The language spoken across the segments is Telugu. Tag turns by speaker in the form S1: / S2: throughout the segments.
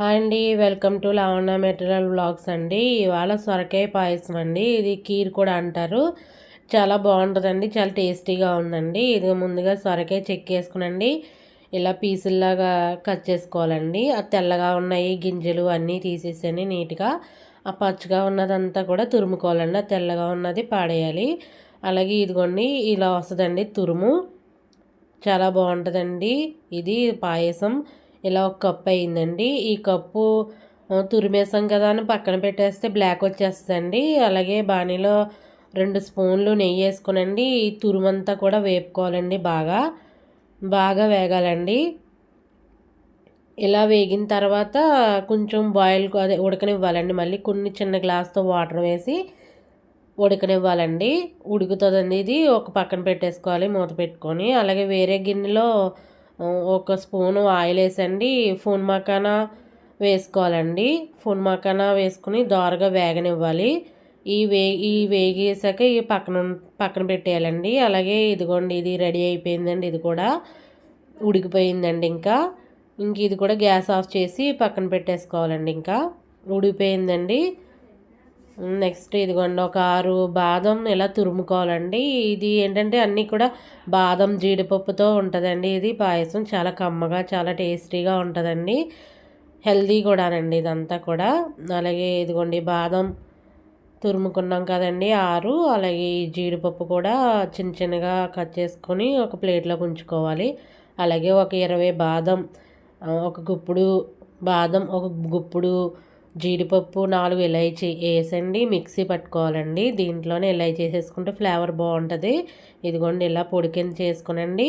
S1: హాయ్ అండి welcome to Lavana material blogs అండి. ఇవాళ సొరకాయ పాయసం అండి. ఇది కీర్ కూడా అంటారు. చాలా బాగుంటుందండి చాలా టేస్టీగా ఉందండి. ఇది ముందుగా సొరకాయ చెక్కేసుకునండి ఇలా పీసుల్లాగా కట్ చేసుకోవాలండి. ఆ తెల్లగా ఉన్నాయి గింజలు అన్నీ తీసేసాను నీట్గా. ఆ పచ్చగా ఉన్నదంతా కూడా తురుముకోవాలండి. ఆ తెల్లగా ఉన్నది పాడేయాలి. అలాగే ఇదిగోండి ఇలా వస్తుందండి తురుము. చాలా బాగుంటుందండి. ఇది పాయసం. ఇలా ఒక కప్పు అయిందండి. ఈ కప్పు తురిమేసాం కదా అని పక్కన పెట్టేస్తే బ్లాక్ వచ్చేస్తుందండి. అలాగే బాణీలో రెండు స్పూన్లు నెయ్యి వేసుకునండి. ఈ తురుమంతా కూడా వేపుకోవాలండి బాగా. బాగా వేగాలండి. ఇలా వేగిన తర్వాత కొంచెం బాయిల్ అదే ఉడకనివ్వాలండి. మళ్ళీ కొన్ని చిన్న గ్లాస్తో వాటర్ వేసి ఉడకనివ్వాలండి. ఉడుకుతుందండి ఇది. ఒక పక్కన పెట్టేసుకోవాలి మూత పెట్టుకొని. అలాగే వేరే గిన్నెలో ఒక స్పూను ఆయిల్ వేసండి. ఫోన్ మకానా వేసుకోవాలండి. ఫోన్ మకానా వేసుకుని దోరగా వేగనివ్వాలి. ఈ వే ఈ వేగేసాక ఈ పక్కన పక్కన పెట్టేయాలండి. అలాగే ఇదిగోండి ఇది రెడీ అయిపోయిందండి. ఇది కూడా ఉడికిపోయిందండి ఇంకా. ఇంక ఇది కూడా గ్యాస్ ఆఫ్ చేసి పక్కన పెట్టేసుకోవాలండి ఇంకా. ఉడికిపోయిందండి. నెక్స్ట్ ఇదిగోండి ఒక ఆరు బాదం ఇలా తురుముకోవాలండి. ఇది ఏంటంటే అన్నీ కూడా బాదం జీడిపప్పుతో ఉంటుందండి. ఇది పాయసం చాలా కమ్మగా చాలా టేస్టీగా ఉంటుందండి. హెల్దీ కూడానండి ఇదంతా కూడా. అలాగే ఇదిగోండి బాదం తురుముకున్నాం కదండి ఆరు. అలాగే ఈ జీడిపప్పు కూడా చిన్న చిన్నగా కట్ చేసుకొని ఒక ప్లేట్లోకి ఉంచుకోవాలి. అలాగే ఒక ఇరవై బాదం ఒక గుప్పుడు బాదం ఒక గుప్పుడు జీడిపప్పు నాలుగు ఇలైచి వేసండి మిక్సీ పట్టుకోవాలండి. దీంట్లోనే ఇలాచీ వేసేసుకుంటే ఫ్లేవర్ బాగుంటుంది. ఇదిగోండి ఇలా పొడి కింద చేసుకునండి.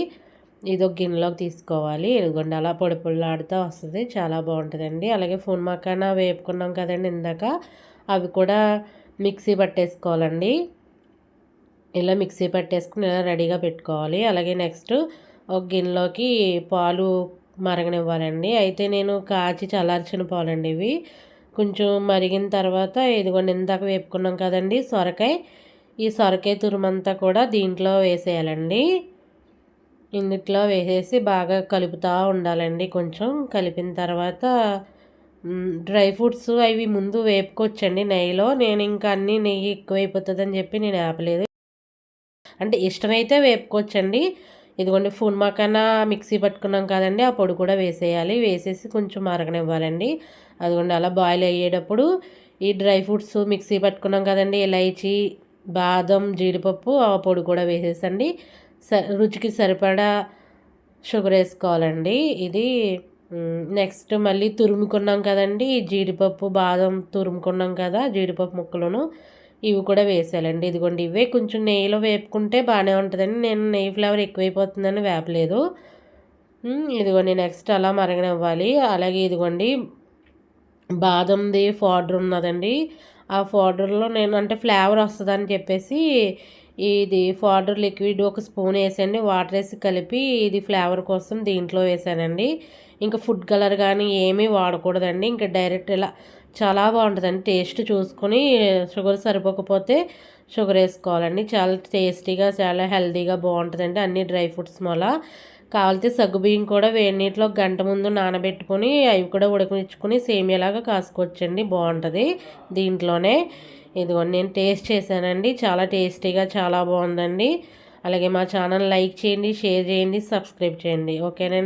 S1: ఇది ఒక గిన్నెలోకి తీసుకోవాలి. ఇదిగోండి అలా పొడి పొడిలాడుతూ వస్తుంది. చాలా బాగుంటుందండి. అలాగే ఫోన్ మకాన వేపుకున్నాం కదండి ఇందాక. అవి కూడా మిక్సీ పట్టేసుకోవాలండి. ఇలా మిక్సీ పట్టేసుకుని ఇలా రెడీగా పెట్టుకోవాలి. అలాగే నెక్స్ట్ ఒక గిన్నెలోకి పాలు మరగనివ్వాలండి. అయితే నేను కాచి చల్లార్చిన పాలండి ఇవి. కొంచెం మరిగిన తర్వాత ఇదిగోండి ఇందాక వేపుకున్నాం కదండి సొరకాయ. ఈ సొరకాయ తురుమంతా కూడా దీంట్లో వేసేయాలండి. ఇందుట్లో వేసేసి బాగా కలుపుతూ ఉండాలండి కొంచెం. కలిపిన తర్వాత డ్రై ఫ్రూట్స్ అవి ముందు వేపుకోవచ్చండి నెయ్యిలో. నేను ఇంకా అన్నీ నెయ్యి ఎక్కువైపోతుందని చెప్పి నేను ఆపలేదు. అంటే ఇష్టమైతే వేపుకోవచ్చండి. ఇదిగోండి ఫున్ మకానా మిక్సీ పట్టుకున్నాం కదండి ఆ పొడి కూడా వేసేయాలి. వేసేసి కొంచెం మరగనివ్వాలండి. అదిగోండి అలా బాయిల్ అయ్యేటప్పుడు ఈ డ్రై ఫ్రూట్స్ మిక్సీ పట్టుకున్నాం కదండి ఇలైచి బాదం జీడిపప్పు ఆ పొడి కూడా వేసేసండి. స రుచికి సరిపడా షుగర్ వేసుకోవాలండి. ఇది నెక్స్ట్ మళ్ళీ తురుముకున్నాం కదండి జీడిపప్పు బాదం తురుముకున్నాం కదా జీడిపప్పు ముక్కలను. ఇవి కూడా వేసేయాలండి. ఇదిగోండి ఇవే కొంచెం నెయ్యిలో వేపుకుంటే బాగానే ఉంటుందండి. నేను నెయ్యి ఫ్లేవర్ ఎక్కువైపోతుందని వేపలేదు. ఇదిగోండి నెక్స్ట్ అలా మరగనివ్వాలి. అలాగే ఇదిగోండి బాదంది పౌడర్ ఉన్నదండి. ఆ పౌడర్లో నేను అంటే ఫ్లేవర్ వస్తుందని చెప్పేసి ఇది పౌడర్ లిక్విడ్ ఒక స్పూన్ వేసండి వాటర్ వేసి కలిపి ఇది ఫ్లేవర్ కోసం దీంట్లో వేసానండి. ఇంకా ఫుడ్ కలర్ కానీ ఏమీ వాడకూడదండి. ఇంకా డైరెక్ట్ ఇలా చాలా బాగుంటుందండి. టేస్ట్ చూసుకొని షుగర్ సరిపోకపోతే షుగర్ వేసుకోవాలండి. చాలా టేస్టీగా చాలా హెల్తీగా బాగుంటుందండి అన్ని డ్రై ఫ్రూట్స్ వల్ల కావాలితే సగ్గుబియ్యం కూడా వేడి నీటిలో గంట ముందు నానబెట్టుకొని అవి కూడా ఉడకనిచ్చుకొని సేమియాలాగా కాసుకోవచ్చండి. బాగుంటుంది దీంట్లోనే. ఇదిగోండి నేను టేస్ట్ చేశానండి. చాలా టేస్టీగా చాలా బాగుందండి. అలాగే మా ఛానల్ లైక్ చేయండి షేర్ చేయండి సబ్స్క్రైబ్ చేయండి. ఓకేనండి.